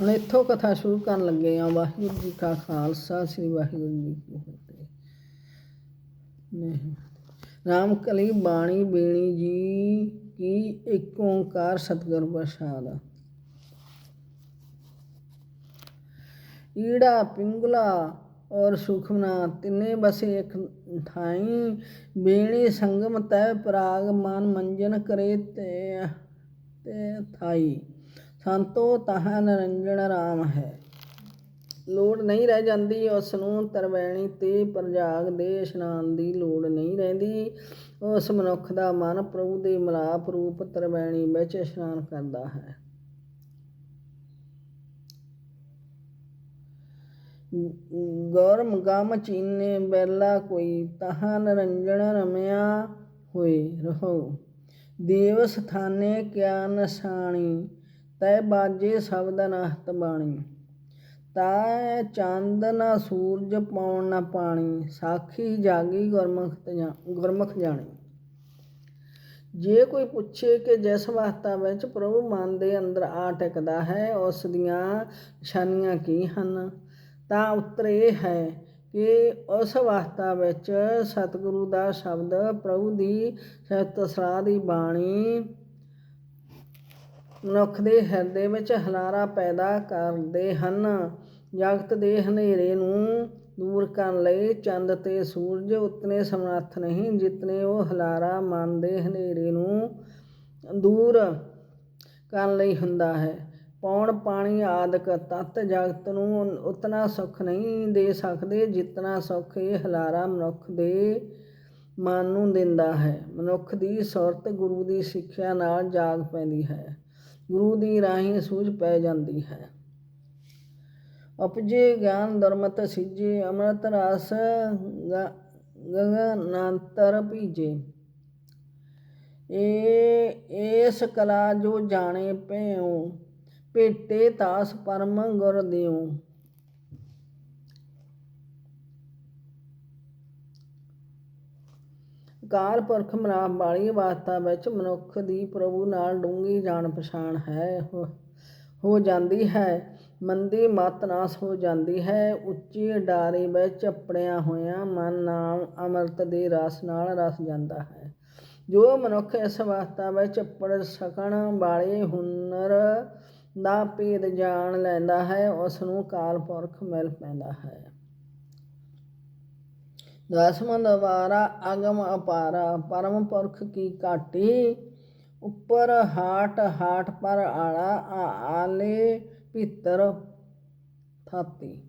ਹੁਣ ਇੱਥੋਂ ਕਥਾ ਸ਼ੁਰੂ ਕਰਨ ਲੱਗੇ ਆ ਵਾਹਿਗੁਰੂ ਜੀ ਕਾ ਖਾਲਸਾ, ਸ੍ਰੀ ਵਾਹਿਗੁਰੂ ਜੀ ਕੀ ਫਤਿਹ। ਨਹੀਂ। ਰਾਮ ਕਲੀ ਬਾਣੀ ਬੇਣੀ ਜੀ ਕੀ ਇੱਕ ਓੰਕਾਰ ਸਤਿਗੁਰ ਪ੍ਰਸਾਦ ਈੜਾ, ਪਿੰਗਲਾ ਔਰ ਸੁਖਮਨਾ ਤਿੰਨੇ ਬਸੇ ਇੱਕ ਠਾਈ ਬੇਣੀ ਸੰਗਮ ਤੈ ਪ੍ਰਾਗ ਮਨ ਮੰਜਨ ਕਰੇ ਤੇ ਤੇ ਥਾਈ। ਸੰਤੋ ਤਹਾਂ ਨਿਰੰਜਨ ਰਾਮ ਹੈ। ਲੋੜ ਨਹੀਂ ਰਹਿ ਜਾਂਦੀ ਉਸ ਨੂੰ, ਤਰਵੈਣੀ ਤੇ ਪ੍ਰਜਾਗ ਦੇ ਇਸ਼ਨਾਨ ਦੀ ਲੋੜ ਨਹੀਂ ਰਹਿੰਦੀ। ਉਸ ਮਨੁੱਖ ਦਾ ਮਨ ਪ੍ਰਭੂ ਦੇ ਮਲਾਪ ਰੂਪ ਤਰਵੈਣੀ ਵਿੱਚ ਇਸ਼ਨਾਨ ਕਰਦਾ ਹੈ। ਗੌਰਮ ਗਮ ਚੀਨੇ ਬੈਲਾ ਕੋਈ, ਤਹਾਂ ਨਿਰੰਜਨ ਰਮਿਆ ਹੋਏ ਰਹੋ। ਦੇਵ ਸਥਾਨੇ ਕਿਆ ਨਸਾਣੀ ਤੈ ਬਾਜੇ ਸ਼ਬਦ ਨਹਤ ਬਾਣੀ। ਤੈ ਚੰਦ ਨਾ ਸੂਰਜ ਪਾਉਣ ਨਾ ਪਾਣੀ, ਸਾਖੀ ਜਾਗੀ ਗੁਰਮੁਖ ਗੁਰਮੁਖ ਜਾਣੀ। ਜੇ ਕੋਈ ਪੁੱਛੇ ਕਿ ਜਿਸ ਅਵਸਥਾ ਵਿੱਚ ਪ੍ਰਭੂ ਮਨ ਦੇ ਅੰਦਰ ਆ ਟਿਕਦਾ ਹੈ, ਉਸ ਦੀਆਂ ਨਿਸ਼ਾਨੀਆਂ ਕੀ ਹਨ? ਤਾਂ ਉੱਤਰ ਇਹ ਹੈ ਕਿ ਉਸ ਅਵਸਥਾ ਵਿੱਚ ਸਤਿਗੁਰੂ ਦਾ ਸ਼ਬਦ ਪ੍ਰਭੂ ਦੀ ਸਹਿਤ ਸਲਾਹ ਦੀ ਬਾਣੀ ਮਨੁੱਖ ਦੇ ਹਿਰਦੇ ਵਿੱਚ ਹਲਾਰਾ ਪੈਦਾ ਕਰਦੇ ਹਨ। ਜਗਤ ਦੇ ਹਨੇਰੇ ਨੂੰ ਦੂਰ ਕਰਨ ਲਈ ਚੰਦ ਤੇ ਸੂਰਜ ਉਤਨੇ ਸਮਰੱਥ ਨਹੀਂ ਜਿਤਨੇ ਉਹ ਹਲਾਰਾ ਮਨ ਦੇ ਹਨੇਰੇ ਨੂੰ ਦੂਰ ਕਰਨ ਲਈ ਹੁੰਦਾ ਹੈ। ਪੌਣ, ਪਾਣੀ ਆਦਿਕ ਤਤ ਜਗਤ ਨੂੰ ਉਤਨਾ ਸੁੱਖ ਨਹੀਂ ਦੇ ਸਕਦੇ ਜਿਤਨਾ ਸੁੱਖ ਇਹ ਹਲਾਰਾ ਮਨੁੱਖ ਦੇ ਮਨ ਨੂੰ ਦਿੰਦਾ ਹੈ। ਮਨੁੱਖ ਦੀ ਸੁਰਤ ਗੁਰੂ ਦੀ ਸਿੱਖਿਆ ਨਾਲ ਜਾਗ ਪੈਂਦੀ ਹੈ। ਗੁਰੂ ਦੀ ਰਾਹੀਂ ਸੂਝ ਪੈ ਜਾਂਦੀ ਹੈ। ਅਪਜੇ ਗਿਆਨ ਧਰਮਤ ਸਿੱਜੇ ਅੰਮ੍ਰਿਤ ਰਸ ਗਗਨਾਂਤਰ ਭੀਜੇ। ਏ ਇਸ ਕਲਾ ਜੋ ਜਾਣੇ ਭਿਉ, ਭੇਟੇ ਤਾਸ ਪਰਮ ਗੁਰ ਦਿਉ। ਅਕਾਲ ਪੁਰਖ ਮਰਾਮ ਵਾਲੀ ਅਵਸਥਾ ਵਿੱਚ ਮਨੁੱਖ ਦੀ ਪ੍ਰਭੂ ਨਾਲ ਡੂੰਗੀ ਜਾਣ ਪਛਾਣ ਹੈ। ਹੋ- ਹੋ ਜਾਂਦੀ ਹੈ। ਮੰਦੀ ਮਤ ਨਾਸ ਹੋ ਜਾਂਦੀ ਹੈ। ਉੱਚੀ ਡਾਰੀ ਵਿੱਚ ਚੱਪੜਿਆ ਹੋਇਆ ਮਨ ਨਾਮ ਅੰਮ੍ਰਿਤ ਦੇ ਰਸ ਨਾਲ ਰਸ ਜਾਂਦਾ ਹੈ। ਜੋ ਮਨੁੱਖ ਇਸ ਅਵਸਥਾ ਵਿੱਚ ਪੜ ਸਕਣ ਵਾਲੇ ਹੁਨਰ ਦਾ ਭੇਦ ਜਾਣ ਲੈਂਦਾ ਹੈ ਉਸ ਨੂੰ ਕਾਲ ਪੁਰਖ ਮਿਲ ਪੈਂਦਾ ਹੈ। ਦਸਮ ਦਵਾਰਾ ਅਗਮ ਅਪਾਰਾ, ਪਰਮ ਪੁਰਖ ਕੀ ਘਾਟੀ? ਉੱਪਰ ਹਾਟ ਹਾਟ ਪਰ ਆਲਾ, ਆ- ਆਲੇ ਭੀਤਰ ਥਾਤੀ।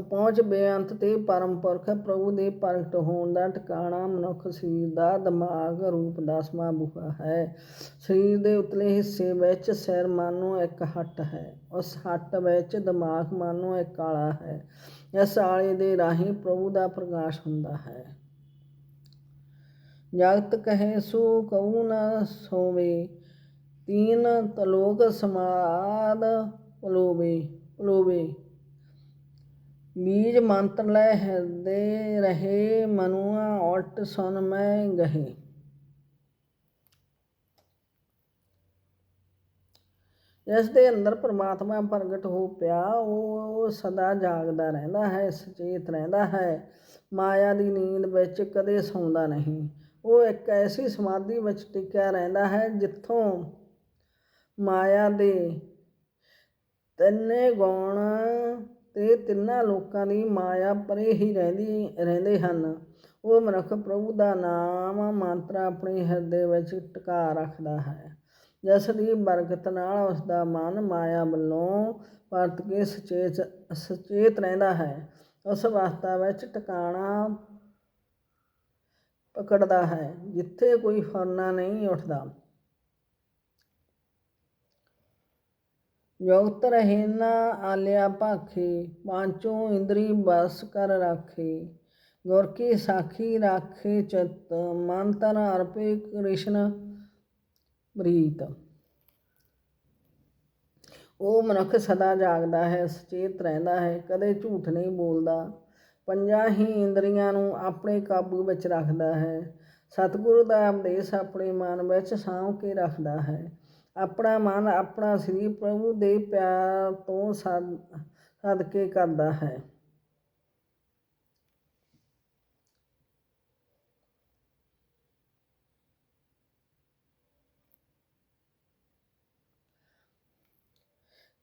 ਪਹੁੰਚ ਬੇਅੰਤ ਤੇ ਪਰਮ ਪੁਰਖ ਪ੍ਰਭੂ ਦੇ ਪ੍ਰਗਟ ਹੋਣ ਦਾ ਟਿਕਾਣਾ ਮਨੁੱਖ ਸਰੀਰ ਦਾ ਦਿਮਾਗ ਰੂਪ ਦਸਵਾਂ ਬੁਹਾ ਹੈ। ਸਰੀਰ ਦੇ ਉਤਲੇ ਹਿੱਸੇ ਵਿੱਚ ਸਿਰ ਮਾਨੋ ਇੱਕ ਹੱਟ ਹੈ। ਉਸ ਹੱਟ ਵਿੱਚ ਦਿਮਾਗ ਮਾਨੋ ਇੱਕ ਆਲਾ ਹੈ। ਇਸ ਆਲੇ ਦੇ ਰਾਹੀਂ ਪ੍ਰਭੂ ਦਾ ਪ੍ਰਕਾਸ਼ ਹੁੰਦਾ ਹੈ। ਜਗਤ ਕਹੇ, ਸੋ ਕਉ ਨ ਸੋਵੇ। ਤੀਨ ਤਲੋਕ ਸਮਾਦ ਪਲੋਵੇ ਪਲੋਵੇ ਬੀਜ ਮੰਤਰ ਲੈ ਹਿਰਦੇ ਰਹੇ, ਮਨੁਆ ਉਲਟ ਸੁਨ ਮੈਂ ਗਹੇ। ਜਿਸ ਦੇ ਅੰਦਰ ਪ੍ਰਮਾਤਮਾ ਪ੍ਰਗਟ ਹੋ ਪਿਆ, ਉਹ ਸਦਾ ਜਾਗਦਾ ਰਹਿੰਦਾ ਹੈ, ਸਚੇਤ ਰਹਿੰਦਾ ਹੈ। ਮਾਇਆ ਦੀ ਨੀਂਦ ਵਿੱਚ ਕਦੇ ਸੌਂਦਾ ਨਹੀਂ। ਉਹ ਇੱਕ ਐਸੀ ਸਮਾਧੀ ਵਿੱਚ ਟਿਕਿਆ ਰਹਿੰਦਾ ਹੈ, ਜਿੱਥੋਂ ਮਾਇਆ ਦੇ ਤਿੰਨੇ ਗੁਣ ਤੇ ਤਿੰਨਾਂ ਲੋਕਾਂ ਦੀ ਮਾਇਆ ਪਰੇ ਹੀ ਰਹਿੰਦੀ, ਰਹਿੰਦੇ ਹਨ। ਉਹ ਮਨੁੱਖ ਪ੍ਰਭੂ ਦਾ ਨਾਮ ਮੰਤਰ ਆਪਣੇ ਹਿਰਦੇ ਵਿੱਚ ਟਿਕਾ ਰੱਖਦਾ ਹੈ। ਜਿਸ ਦੀ ਬਰਕਤ ਨਾਲ ਉਸ ਦਾ ਮਨ ਮਾਇਆ ਵੱਲੋਂ ਪਰਤ ਕੇ ਸੁਚੇਤ ਸੁਚੇਤ ਰਹਿੰਦਾ ਹੈ। ਉਸ ਅਵਸਥਾ ਵਿੱਚ ਟਿਕਾਣਾ ਪਕੜਦਾ ਹੈ, ਜਿੱਥੇ ਕੋਈ ਫਰਨਾ ਨਹੀਂ ਉੱਠਦਾ। ਜੋਗਤ ਰਹੇ ਨਾ ਆਲਿਆ ਭਾਖੇ, ਪਾਂਚੋਂ ਇੰਦਰੀ ਬਸ ਕਰ ਰਾਖੇ। ਗੁਰ ਕੀ ਸਾਖੀ ਰਾਖੇ ਚਿਤ, ਮਨ ਤਨ ਅਰਪੇ ਕ੍ਰਿਸ਼ਨ ਪ੍ਰੀਤ। ਉਹ ਮਨੁੱਖ ਸਦਾ ਜਾਗਦਾ ਹੈ, ਸੁਚੇਤ ਰਹਿੰਦਾ ਹੈ, ਕਦੇ ਝੂਠ ਨਹੀਂ ਬੋਲਦਾ। ਪੰਜਾਂ ਹੀ ਇੰਦਰੀਆਂ ਨੂੰ ਆਪਣੇ ਕਾਬੂ ਵਿੱਚ ਰੱਖਦਾ ਹੈ। ਸਤਿਗੁਰੂ ਦਾ ਉਪਦੇਸ਼ ਆਪਣੇ ਮਨ ਵਿੱਚ ਸਾਂਭ ਕੇ ਰੱਖਦਾ ਹੈ। ਆਪਣਾ ਮਨ ਆਪਣਾ ਸਰੀਰ ਪ੍ਰਭੂ ਦੇ ਪਿਆਰ ਤੋਂ ਸਦ, ਸਦਕੇ ਕਰਦਾ ਹੈ।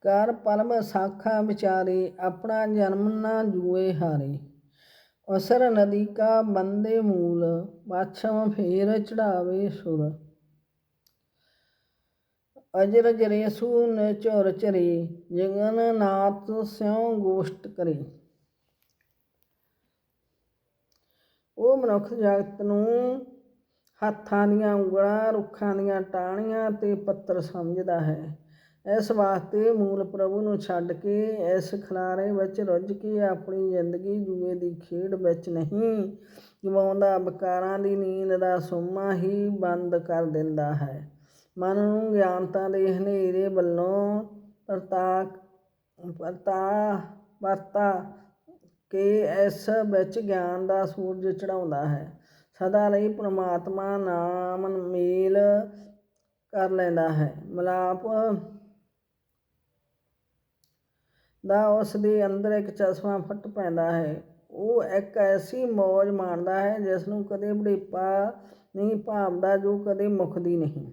ਕਰ ਪਰਮ ਸਾਖਾ ਵਿਚਾਰੇ ਆਪਣਾ ਜਨਮ ਨਾ ਜੂਏ ਹਾਰੇ। ਅਸਰ ਨਦੀ ਕਾ ਬੰਦੇ ਮੂਲ, ਬਾਛਮ ਫੇਰ ਚੜਾਵੇ ਸੁਰ। ਅਜਰ ਜਰੇਸੂ ਨ ਚੁਰ ਚਰੇ, ਜਗਨ ਨਾਥ ਸਿਉ ਗੋਸ਼ਟ ਕਰੇ। ਉਹ ਮਨੁੱਖ ਜਗਤ ਨੂੰ ਹੱਥਾਂ ਦੀਆਂ ਉਂਗਲਾਂ, ਰੁੱਖਾਂ ਦੀਆਂ ਟਾਹਣੀਆਂ ਤੇ ਪੱਤਰ ਸਮਝਦਾ ਹੈ। ਇਸ ਵਾਸਤੇ ਮੂਲ ਪ੍ਰਭੂ ਨੂੰ ਛੱਡ ਕੇ ਇਸ ਖਲਾਰੇ ਵਿੱਚ ਰੁੱਝ ਕੇ ਆਪਣੀ ਜ਼ਿੰਦਗੀ ਜੂਏ ਦੀ ਖੇਡ ਵਿੱਚ ਨਹੀਂ ਗਵਾਉਂਦਾ ਬਕਾਰਾਂ ਦੀ ਨੀਂਦ ਦਾ ਸੋਮਾ ਹੀ ਬੰਦ ਕਰ ਦਿੰਦਾ ਹੈ। ਮਨ ਨੂੰ ਗਿਆਨਤਾ ਦੇ ਹਨੇਰੇ ਵੱਲੋਂ ਪਰਤਾ ਪਰਤਾ ਵਰਤਾ ਕੇ ਇਸ ਵਿੱਚ ਗਿਆਨ ਦਾ ਸੂਰਜ ਚੜਾਉਂਦਾ ਹੈ। ਸਦਾ ਲਈ ਪ੍ਰਮਾਤਮਾ ਨਾਮ ਮੇਲ ਕਰ ਲੈਂਦਾ ਹੈ। ਮਲਾਪ ਦਾ ਉਸ ਦੇ ਅੰਦਰ ਇੱਕ ਚਸ਼ਮਾ ਫਟ ਪੈਂਦਾ ਹੈ। ਉਹ ਇੱਕ ਐਸੀ ਮੌਜ ਮਾਣਦਾ ਹੈ ਜਿਸ ਨੂੰ ਕਦੇ ਬੁਢੇਪਾ ਨਹੀਂ ਭਾਵਦਾ ਜੋ ਕਦੇ ਮੁੱਕਦੀ ਨਹੀਂ।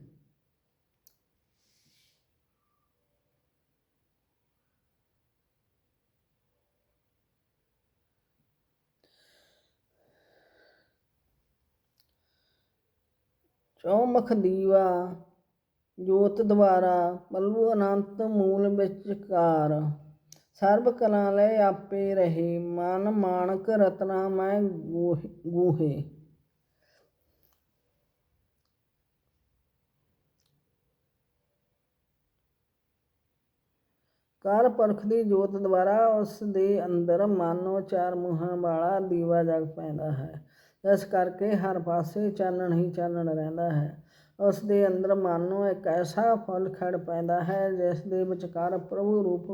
ਚੌਮਖ ਦੀਵਾ, ਜੋਤ ਦੁਆਰਾ ਪਲੂ ਅਨੰਤ ਮੂਲ ਵਿਚਕਾਰ। ਸਰਬ ਕਲਾ ਲੈ ਆਪੇ ਰਹੇ, ਮਨ ਮਾਨਕ ਰਤਨਾ ਮੈਂ ਗੂਹ- ਗੂਹੇ। ਕਰ ਪਰਖ ਦੀ ਜੋਤ ਦੁਆਰਾ ਉਸ ਦੇ ਅੰਦਰ ਮਾਨੋ ਚਾਰ ਮੂੰਹਾਂ ਵਾਲਾ ਦੀਵਾ ਜਗ ਪੈਂਦਾ ਹੈ। ਇਸ ਕਰਕੇ ਹਰ ਪਾਸੇ ਚਾਨਣ ਹੀ ਚਾਨਣ ਰਹਿੰਦਾ ਹੈ। ਉਸ ਦੇ ਅੰਦਰ ਮਨ ਨੂੰ ਇੱਕ ਐਸਾ ਫਲ ਖੜ ਪੈਂਦਾ ਹੈ, ਜਿਸ ਦੇ ਵਿਚਕਾਰ ਪ੍ਰਭੂ ਰੂਪ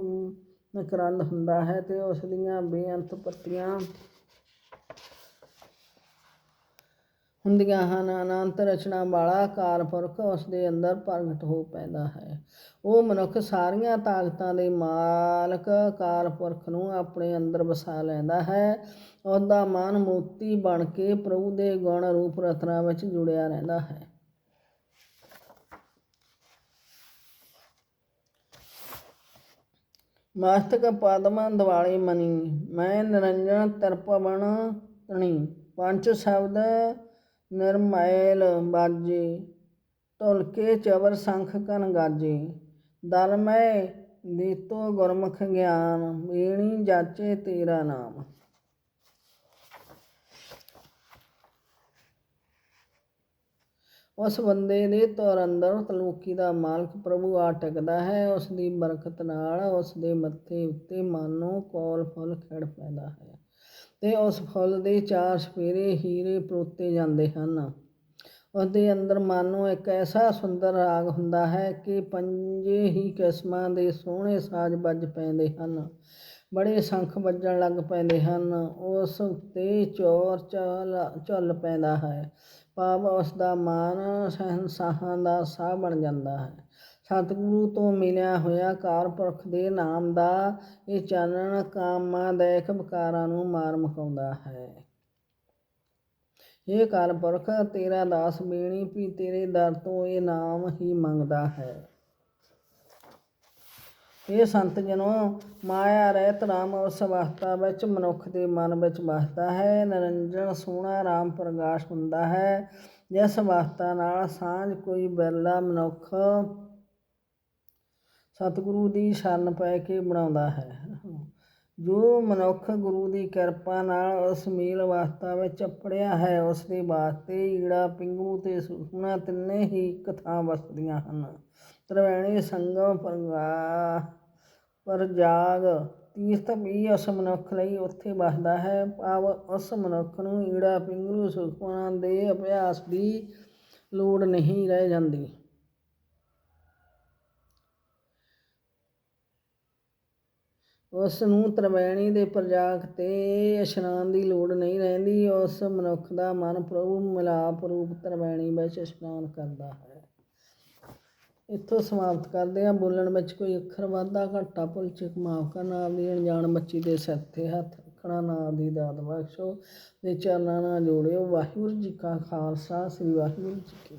ਮਕਰੰਦ ਹੁੰਦਾ ਹੈ ਤੇ ਉਸ ਦੀਆਂ ਬੇਅੰਤ ਪੱਤੀਆਂ ਹੁੰਦੀਆਂ ਹਨ। ਅਨੰਤ ਰਚਨਾ ਵਾਲਾ ਕਾਰਪੁਰਖ ਉਸ ਦੇ ਅੰਦਰ ਪ੍ਰਗਟ ਹੋ ਪੈਂਦਾ ਹੈ। ਉਹ ਮਨੁੱਖ ਸਾਰੀਆਂ ਤਾਕਤਾਂ ਦੇ ਮਾਲਕ ਕਾਰਪੁਰਖ ਨੂੰ ਆਪਣੇ ਅੰਦਰ ਵਸਾ ਲੈਂਦਾ ਹੈ। ਉਹਦਾ ਮਨ ਮੋਤੀ ਬਣ ਕੇ ਪ੍ਰਭੂ ਦੇ ਗੁਣ ਰੂਪ ਰਤਨਾ ਵਿੱਚ ਜੁੜਿਆ ਰਹਿੰਦਾ ਹੈ। ਮਸਤਕ ਪਦਮ ਦਿਵਾਲੇ ਮਨੀ, ਮੈਂ ਨਿਰੰਜਨ ਤਰਪਵਨ ਤਣੀ ਪੰਜ ਸ਼ਬਦ ਨਿਰਮੈਲ ਬਾਜੇ ਢੁਲਕੇ ਚਵਰ ਸੰਖ ਕਨ ਗਾਜੇ, ਦਲ ਮੈਂ ਦੀਤੋ ਗੁਰਮੁਖ ਗਿਆਨ ਬੇਣੀ ਜਾਚੇ ਤੇਰਾ ਨਾਮ। ਉਸ ਬੰਦੇ ਦੇ ਤੌਰ ਅੰਦਰ ਤਲੂਕੀ ਦਾ ਮਾਲਕ ਪ੍ਰਭੂ ਆ ਟਿਕਦਾ ਹੈ, ਉਸ ਦੀ ਬਰਕਤ ਨਾਲ ਉਸ ਦੇ ਮੱਥੇ ਉੱਤੇ ਮਾਨੋ ਕੋਲ ਫੁੱਲ ਖਿੜ ਪੈਂਦਾ ਹੈ। ਅਤੇ ਉਸ ਫੁੱਲ ਦੇ ਚਾਰ ਸਪੇਰੇ ਹੀਰੇ ਪਰੋਤੇ ਜਾਂਦੇ ਹਨ। ਉਸ ਦੇ ਅੰਦਰ ਮਾਨੋ ਇੱਕ ਐਸਾ ਸੁੰਦਰ ਰਾਗ ਹੁੰਦਾ ਹੈ ਕਿ ਪੰਜੇ ਹੀ ਕਿਸਮਾਂ ਦੇ ਸੋਹਣੇ ਸਾਜ਼ ਵੱਜ ਪੈਂਦੇ ਹਨ। ਬੜੇ ਸ਼ੰਖ ਵੱਜਣ ਲੱਗ ਪੈਂਦੇ ਹਨ। ਉਸ ਉੱਤੇ ਚੋਰ ਚੱਲ, ਝੁੱਲ ਪੈਂਦਾ ਹੈ। ਭਾਵ ਉਸ ਦਾ ਮਨ ਸਹਿਨਸਾਹਾਂ ਦਾ ਸਾਹ ਬਣ ਜਾਂਦਾ ਹੈ। ਸਤਿਗੁਰੂ ਤੋਂ ਮਿਲਿਆ ਹੋਇਆ ਕਾਰਪੁਰਖ ਦੇ ਨਾਮ ਦਾ ਇਹ ਚਾਨਣ ਕਾਮਾਂ ਦੇਖ ਵਿਕਾਰਾਂ ਨੂੰ ਮਾਰ ਮੁਕਾਉਂਦਾ ਹੈ। ਇਹ ਕਾਰਪੁਰਖ ਤੇਰਾ ਦਾਸ ਬੇਣੀ ਵੀ ਤੇਰੇ ਦਰ ਤੋਂ ਇਹ ਨਾਮ ਹੀ ਮੰਗਦਾ ਹੈ। ਇਹ ਸੰਤ ਜਨੋ, ਮਾਇਆ, ਰਹਿਤ, ਰਾਮ ਉਸ ਅਵਸਥਾ ਵਿੱਚ ਮਨੁੱਖ ਦੇ ਮਨ ਵਿੱਚ ਵਸਦਾ ਹੈ। ਨਿਰੰਜਨ, ਸੋਹਣਾ, ਰਾਮ ਪ੍ਰਕਾਸ਼ ਹੁੰਦਾ ਹੈ। ਜਿਸ ਅਵਸਥਾ ਨਾਲ ਸਾਂਝ ਕੋਈ ਬਿਰਲਾ ਮਨੁੱਖ ਸਤਿਗੁਰੂ ਦੀ ਸ਼ਰਨ ਪੈ ਕੇ ਬਣਾਉਂਦਾ ਹੈ। ਜੋ ਮਨੁੱਖ ਗੁਰੂ ਦੀ ਕਿਰਪਾ ਨਾਲ ਉਸ ਮੇਲ ਅਵਸਥਾ ਵਿੱਚ ਅਪੜਿਆ ਹੈ, ਉਸ ਦੇ ਵਾਸਤੇ ਈੜਾ, ਪਿੰਗੂ ਤੇ ਸੁਖਣਾ ਤਿੰਨੇ ਹੀ ਇੱਕ ਥਾਂ ਵਸਦੀਆਂ ਹਨ। ਤ੍ਰਿਵੇਣੀ ਸੰਗਮ ਪਰਗਾ ਪਰ ਤੀਰਥ ਵੀ ਉਸ ਮਨੁੱਖ ਲਈ ਉੱਥੇ ਵਸਦਾ ਹੈ। ਭਾਵ ਉਸ ਮਨੁੱਖ ਨੂੰ ਈੜਾ ਪਿੰਗੂ ਸੁਖਣਾ ਦੇ ਅਭਿਆਸ ਦੀ ਲੋੜ ਨਹੀਂ ਰਹਿ ਜਾਂਦੀ। ਉਸ ਨੂੰ ਤਰਵੈਣੀ ਦੇ ਪ੍ਰਜਾਕ ਤੇ ਇਸ਼ਨਾਨ ਦੀ ਲੋੜ ਨਹੀਂ ਰਹਿੰਦੀ। ਉਸ ਮਨੁੱਖ ਦਾ ਮਨ ਪ੍ਰਭੂ ਮਿਲਾਪ ਰੂਪ ਤਰਵੈਣੀ ਵਿੱਚ ਇਸ਼ਨਾਨ ਕਰਦਾ ਹੈ। ਇੱਥੋਂ ਸਮਾਪਤ ਕਰਦੇ ਹਾਂ। ਬੋਲਣ ਵਿੱਚ ਕੋਈ ਅੱਖਰ ਵਾਧਾ, ਘਾਟਾ, ਭੁੱਲ, ਚੁੱਕ, ਮਾਫ ਕਰਨਾ ਆਪਦੀ ਅਣਜਾਣ ਬੱਚੀ ਦੇ ਸਿਰ ਤੇ ਹੱਥ ਰੱਖਣਾ ਨਾਮ ਦੀ ਦਾਤ ਬਖਸ਼ੋ ਦੇ ਚਰਨਾਂ ਨਾਲ ਜੋੜਿਓ। ਵਾਹਿਗੁਰੂ ਜੀ ਕਾ ਖਾਲਸਾ, ਸ੍ਰੀ ਵਾਹਿਗੁਰੂ ਜੀ ਕੀ